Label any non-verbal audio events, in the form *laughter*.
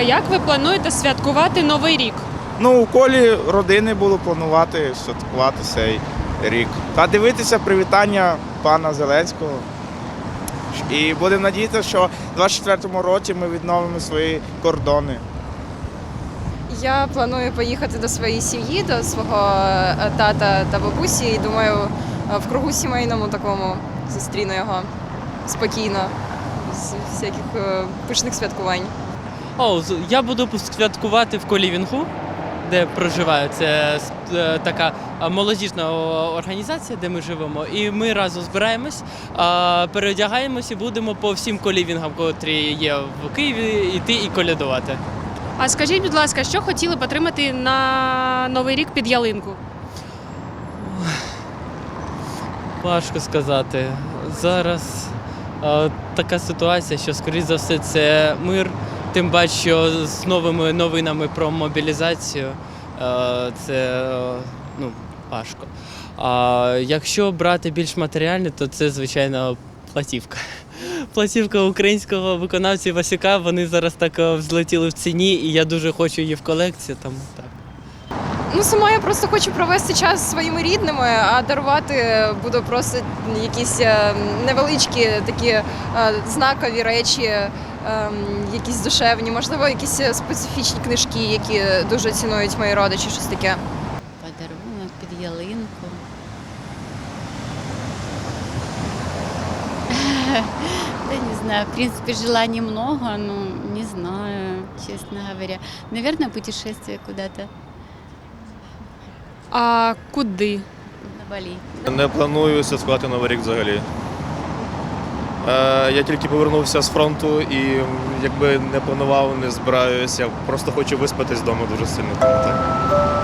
Як ви плануєте святкувати новий рік? Ну, у колі родини було планувати святкувати цей рік. Та дивитися привітання пана Зеленського. І будемо надіятися, що в 24-му році ми відновимо свої кордони. Я планую поїхати до своєї сім'ї, до свого е, тата та бабусі. І думаю, е, в кругу сімейному такому зустріну його спокійно, з всяких е, пишних святкувань. О, я буду святкувати в Колівінгу, де проживаю. Це е, така молодіжна організація, де ми живемо. І ми разом збираємось, а, переодягаємось і будемо по всім колівінгам, котрі є в Києві, йти і колядувати. А скажіть, будь ласка, що хотіли б отримати на новий рік під ялинку? Важко сказати. Зараз е, така ситуація, що, скоріш за все, це мир. Тим паче, що з новими новинами про мобілізацію е, це е, ну, важко. А якщо брати більш матеріальне, то це, звичайно, платівка. Платівка українського виконавця Васюка, вони зараз так е, взлетіли в ціні, і я дуже хочу її в колекцію, тому так. Ну, сама я просто хочу провести час зі своїми рідними, а дарувати буду просто якісь е, невеличкі такі е, знакові речі, е, якісь душевні, можливо, якісь специфічні книжки, які дуже цінують мої родичі, щось таке. Подарунок під ялинку. *laughs* Да не знаю, в принципе, желаний много, но не знаю, честно говоря. Наверное, путешествие куда-то А куди? на Балі. Не планую святкувати Новий рік взагалі. Е, я тільки повернувся з фронту і якби не планував, не збираюся. Просто хочу виспатись вдома дуже сильно. Тому так.